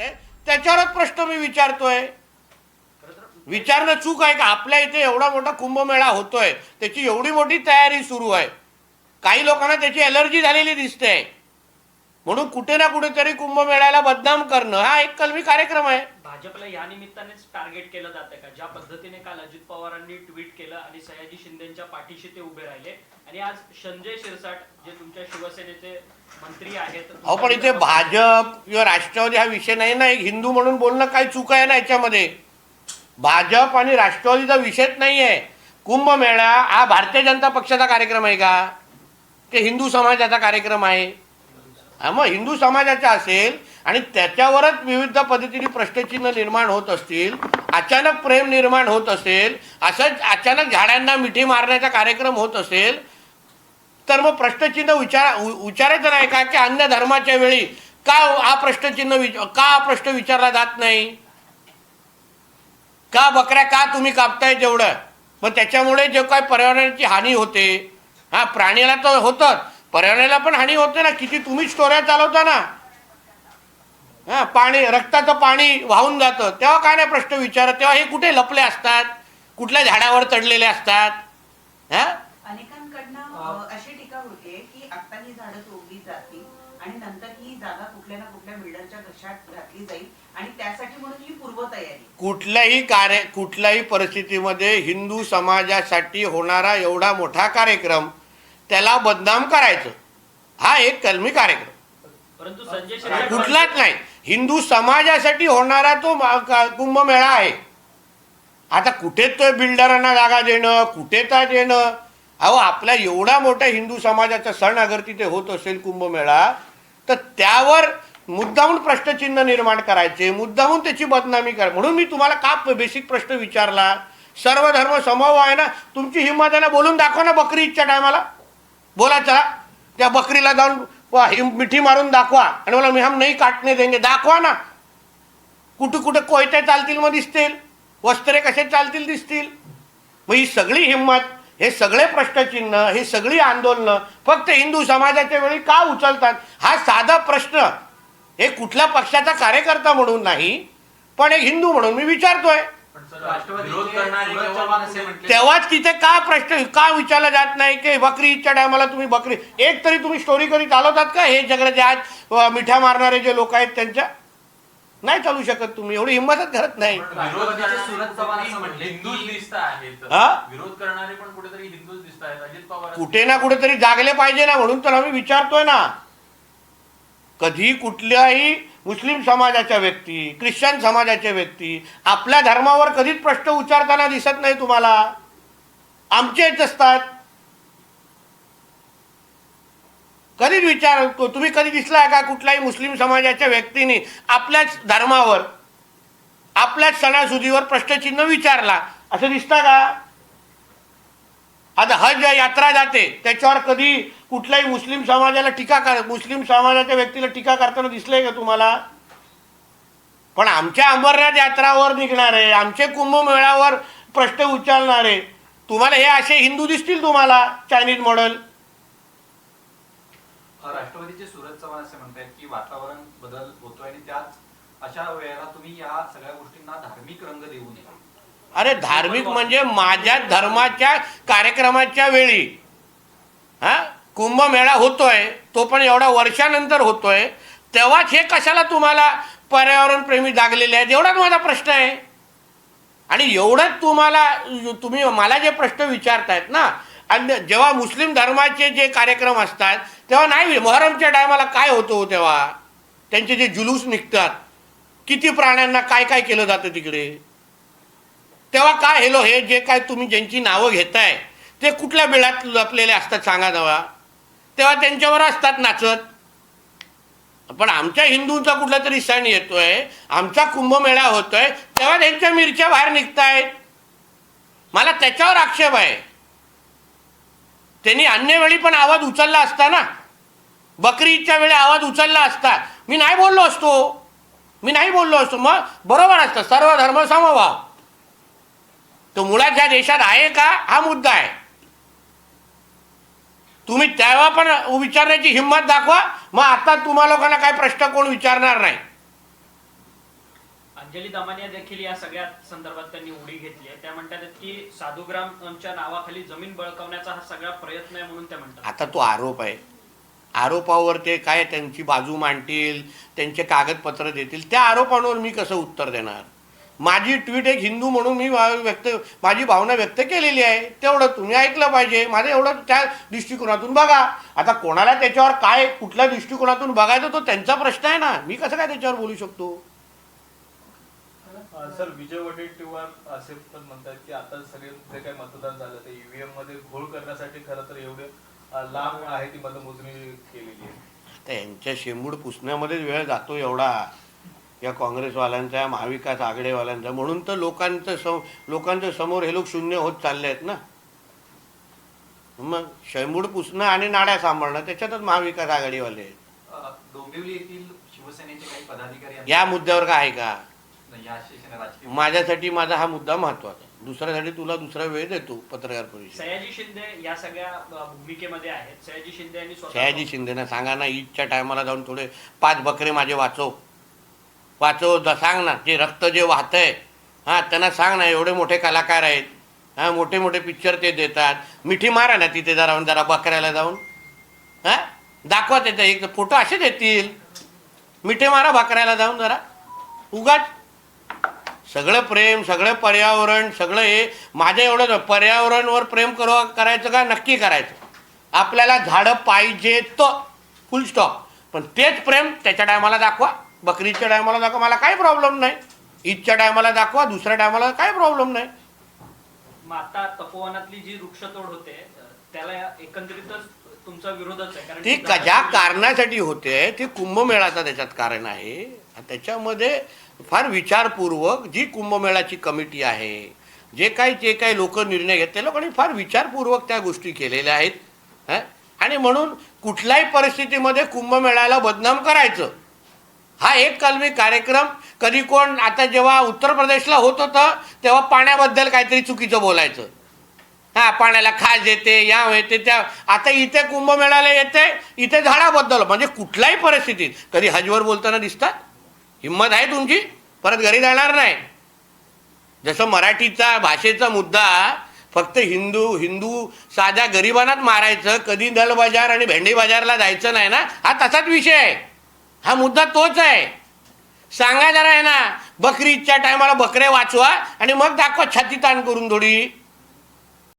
लागतंय त्याच्यावरच प्रश्न मी विचारतोय. विचारणं चूक आहे का? आपल्या इथे एवढा मोठा कुंभमेळा होतोय. त्याची एवढी मोठी तयारी सुरू आहे. काही लोकांना त्याची एलर्जी झालेली दिसते. म्हणून कुठे ना कुठेतरी कुंभमेळ्याला बदनाम करणं हा एक कलमी कार्यक्रम आहे. भाजपला या निमित्तानेच टार्गेट केलं जातं का? ज्या पद्धतीने काल अजित पवारांनी ट्विट केलं आणि सयाजी शिंदेच्या पाठीशी ते उभे राहिले. आणि आज संजय शिरसाट जे तुमच्या शिवसेनेचे मंत्री आहेत अहो पण इथे भाजप किंवा राष्ट्रवादी हा विषय नाही ना एक हिंदू म्हणून बोलणं काही चूक आहे ना याच्यामध्ये? भाजप आणि राष्ट्रवादीचा विषयच नाही आहे कुंभमेळा हा भारतीय जनता पक्षाचा कार्यक्रम आहे का? ते हिंदू समाजाचा कार्यक्रम आहे? मग हिंदू समाजाचा असेल आणि त्याच्यावरच विविध पद्धतीने प्रश्नचिन्ह निर्माण होत असतील अचानक प्रेम निर्माण होत असेल असंच अचानक झाडांना मिठी मारण्याचा कार्यक्रम होत असेल तर मग प्रश्नचिन्ह विचार विचारायचं नाही का की अन्य धर्माच्या वेळी का हा प्रश्नचिन्ह विच का हा प्रश्न विचारला जात नाही? का बकऱ्या का तुम्ही कापताय जेवढं? मग त्याच्यामुळे जे काय पर्यावरणाची हानी होते. हा प्राण्याला तर होतं पर्यावरणाला पण हानी होते ना. किती तुम्ही स्टोऱ्या चालवता ना. हा पाणी रक्ताचं पाणी वाहून जातं. तेव्हा काय नाही प्रश्न विचारत. तेव्हा हे कुठे लपले असतात? कुठल्या झाडावर चढलेले असतात? हा? अशी टीका होते की आता ही झाडं तोडली जातील आणि नंतर ही जागा कुठल्या ना कुठल्या बिल्डरच्या घशात घातली जाईल आणि त्यासाठी म्हणून ही पूर्वतयारी. कुठल्याही कार्य कुठल्याही परिस्थितीमध्ये हिंदू समाजासाठी होणारा एवढा मोठा कार्यक्रम त्याला बदनाम करायचं. हा एक कलमी कार्यक्रम. परंतु संजय शिरसाट कुठलाच नाही. हिंदू समाजासाठी होणारा तो कुंभमेळा आहे. आता कुठे तो बिल्डरांना जागा देणं कुठे का देणं? अहो आपल्या एवढा मोठ्या हिंदू समाजाचा सण अगर तिथे होत असेल कुंभमेळा तर त्यावर मुद्दामून प्रश्नचिन्ह निर्माण करायचे मुद्दामून त्याची बदनामी करा. म्हणून मी तुम्हाला का बेसिक प्रश्न विचारला? सर्व धर्म समभाव आहे ना? तुमची हिंमत आहे ना? बोलून दाखवा ना बकरी ईदच्या टायमाला बोला चला. त्या बकरीला जाऊन वा, हिम- मिठी मारून दाखवा. आणि मला मी हम नाही काटणे देंगे. दाखवा ना. कुठं कुठं कोयत्या चालतील मग दिसतील. वस्त्रे कसे चालतील दिसतील. मग ही सगळी हिंमत हे सगळे प्रश्नचिन्ह हे सगळी आंदोलनं फक्त हिंदू समाजाच्या वेळी का उचलतात? हा साधा प्रश्न. हे कुठल्या पक्षाचा कार्यकर्ता म्हणून नाही पण एक हिंदू म्हणून मी विचारतोय. तेव्हाच तिथे का प्रश्न का विचारला जात नाही की बकरी ईदच्या टायमाला तुम्ही बकरी एक तरी तुम्ही स्टोरी करीत चालवतात का? हे सगळं आज मिठ्या मारणारे जे लोक आहेत त्यांच्या? नाही चालू शकत तुम्ही एवढी हिंमतच करत नाही. पण विरोध करणारे सुरत चव्हाण असं म्हटले हिंदूच दिसत आहेत. हा? विरोध करणारे पण कुठेतरी हिंदूच दिसत आहेत. अजित पवार कुठे ना कुठेतरी जागले पाहिजे ना म्हणून तर आम्ही विचारतोय ना. कधी कुठल्याही मुस्लिम समाजाच्या व्यक्ती ख्रिश्चन समाजाच्या व्यक्ती आपल्या धर्मावर कधीच प्रश्न उच्चारताना दिसत नाही तुम्हाला. आमचे येत असतात. कधीच विचार तुम्ही कधी दिसला का कुठल्याही मुस्लिम समाजाच्या व्यक्तीने आपल्याच धर्मावर आपल्याच सणासुदीवर प्रश्नचिन्ह विचारला? असं दिसतं का? आता हज यात्रा जाते त्याच्यावर कधी कुठल्याही मुस्लिम समाजाला टीका कर मुस्लिम समाजाच्या व्यक्तीला टीका करताना दिसलंय का तुम्हाला? पण आमच्या अंबरनाथ यात्रावर निघणारे आमचे कुंभमेळावर प्रश्न उचलणारे तुम्हाला हे असे हिंदू दिसतील तुम्हाला चायनीज मॉडेल? राष्ट्रवादीचे सूरज चव्हाण असे म्हणतात की वातावरण बदल होतोय आणि त्याच अशा वेळेला तुम्ही या सगळ्या गोष्टींना धार्मिक रंग देऊ नये अरे धार्मिक म्हणजे माझ्या धर्माच्या कार्यक्रमाच्या वेळी. हा? कुंभमेळा होतोय तो पण एवढा वर्षानंतर होतोय. तेव्हाच हे कशाला तुम्हाला पर्यावरण प्रेमी जागलेले आहेत? एवढाच माझा प्रश्न आहे. आणि एवढंच तुम्हाला तुम्ही मला जे प्रश्न विचारतायत ना आणि जेव्हा मुस्लिम धर्माचे जे कार्यक्रम असतात तेव्हा नाही मोहरमच्या टायमाला काय होतं हो तेव्हा? त्यांचे जे जुलूस निघतात. किती प्राण्यांना काय काय केलं जातं तिकडे? तेव्हा काय हेलो हे जे काय तुम्ही ज्यांची नावं घेताय ते कुठल्या बिळात लपलेले असतात सांगा तेव्हा? तेव्हा त्यांच्यावर असतात नाचत. पण आमच्या हिंदूंचा कुठला तरी सण येतोय आमचा कुंभमेळा होतोय तेव्हा त्यांच्या मिरच्या बाहेर निघतायत. मला त्याच्यावर आक्षेप आहे. त्यांनी अन्य वेळी पण आवाज उचलला असता ना? बकरी ईदच्या वेळी आवाज उचलला असता. मी नाही बोललो असतो. मी नाही बोललो असतो. मग बरोबर असतं. सर्व धर्म समभाव. तो मुळात ज्या देशात आहे का? हा मुद्दा आहे. तुम्ही तेव्हा पण विचारण्याची हिंमत दाखवा. मग आता तुम्हा लोकांना काय प्रश्न कोण विचारणार नाही. अंजली दमानिया देखील या सगळ्या संदर्भात त्यांनी उडी घेतली आहे. त्या म्हणतात की साधुग्रामच्या नावाखाली जमीन बळकावण्याचा हा सगळा प्रयत्न आहे म्हणून त्या म्हणतात. आता तो आरोप आहे. आरोपावर ते काय त्यांची बाजू मांडतील त्यांचे कागदपत्र देतील त्या आरोपांवर मी कसं उत्तर देणार? माझी ट्विट एक हिंदू म्हणून मी व्यक्त माझी भावना व्यक्त केलेली आहे. तेवढं तुम्ही ऐकलं पाहिजे. माझं एवढं त्या दृष्टिकोनातून बघा. आता कोणाला त्याच्यावर काय कुठल्या दृष्टिकोनातून बघायचं तो त्यांचा प्रश्न आहे ना. मी कसं काय त्याच्यावर बोलू शकतो? सर विजय वडेट्टीवार असे पण म्हणतात की आता सगळे जे काही मतदान झालं ते ईव्हीएममध्ये घोळ करण्यासाठी खरं तर एवढे लांब आहे ती मतमोजणी केलेली आहे. आता यांच्या शेंबूड पुसण्यामध्येच वेळ जातो एवढा. या काँग्रेसवाल्यांचा महाविकास आघाडीवाल्यांचा. म्हणून तर लोकांचं सम लोकांच्या समोर हे लोक शून्य होत चालले आहेत ना. मग शेंबूड पुसणं आणि नाड्या सांभाळणं त्याच्यातच महाविकास आघाडीवाले आहेत. डोंबिवली येथील शिवसेनेचे काही पदाधिकारी. या मुद्द्यावर काय आहे का? माझ्यासाठी माझा हा मुद्दा महत्त्वाचा आहे. दुसऱ्यासाठी तुला दुसरा वेळ देतो पत्रकार परिषद. सयाजी शिंदे या सगळ्या भूमिकेमध्ये आहेत. सयाजी शिंदे यांनी स्वतः सयाजी शिंदेना सांगा ना ईदच्या टायमाला जाऊन थोडे पाच बकरे माझे वाचव. वाचव द- सांग ना जे रक्त जे वाहतंय. हां त्यांना सांग ना एवढे मोठे कलाकार आहेत. हां मोठे मोठे पिक्चर ते देतात. मिठी मारा ना तिथे जरा जरा बकऱ्याला जाऊन. हां? दाखवा त्याचा एक फोटो असे देतील. मिठी मारा बकऱ्याला जाऊन जरा. उगाच सगळं प्रेम सगळं पर्यावरण सगळं हे माझ्या एवढं पर्यावरणवर प्रेम करू करायचं का? नक्की करायचं. आपल्याला झाडं पाहिजे तर फुल स्टॉप पण तेच प्रेम त्याच्या टायमाला दाखवा. बकरीच्या टायमाला दाखवा. मला काही प्रॉब्लेम नाही. ईदच्या टायमाला दाखवा. दुसऱ्या टायमाला काही प्रॉब्लेम नाही. आता तपोवनातली जी वृक्षतोड होते त्याला एकंदरीतच तुमचा विरोधच आहे कारण ती की ज्या कारणासाठी होते ते कुंभमेळाचं त्याच्यात कारण आहे. त्याच्यामध्ये फार विचारपूर्वक जी कुंभमेळाची कमिटी आहे जे काही जे काही लोक निर्णय घेत त्या लोकांनी फार विचारपूर्वक त्या गोष्टी केलेल्या आहेत? आणि म्हणून कुठल्याही परिस्थितीमध्ये कुंभमेळ्याला बदनाम करायचं. हा एक कलमी कार्यक्रम. कधी कोण आता जेव्हा उत्तर प्रदेशला होत होतं तेव्हा पाण्याबद्दल काहीतरी चुकीचं बोलायचं. हा पाण्याला खास येते या येते त्या. आता इथे कुंभमेळ्याला येते इथे झाडाबद्दल म्हणजे कुठल्याही परिस्थितीत. कधी हजवर बोलताना दिसतात? हिंमत आहे तुमची? परत घरी जाणार नाही. जसं मराठीचा भाषेचा मुद्दा फक्त हिंदू हिंदू साध्या गरिबांनाच मारायचं कधी दल बाजार आणि भेंडी बाजारला जायचं नाही ना? हा तसाच विषय आहे. हा मुद्दा तोच आहे. सांगा जरा आहे ना बकरी ईदच्या टायमाला बकरे वाचवा आणि मग दाखवा छाती ताण करून थोडी.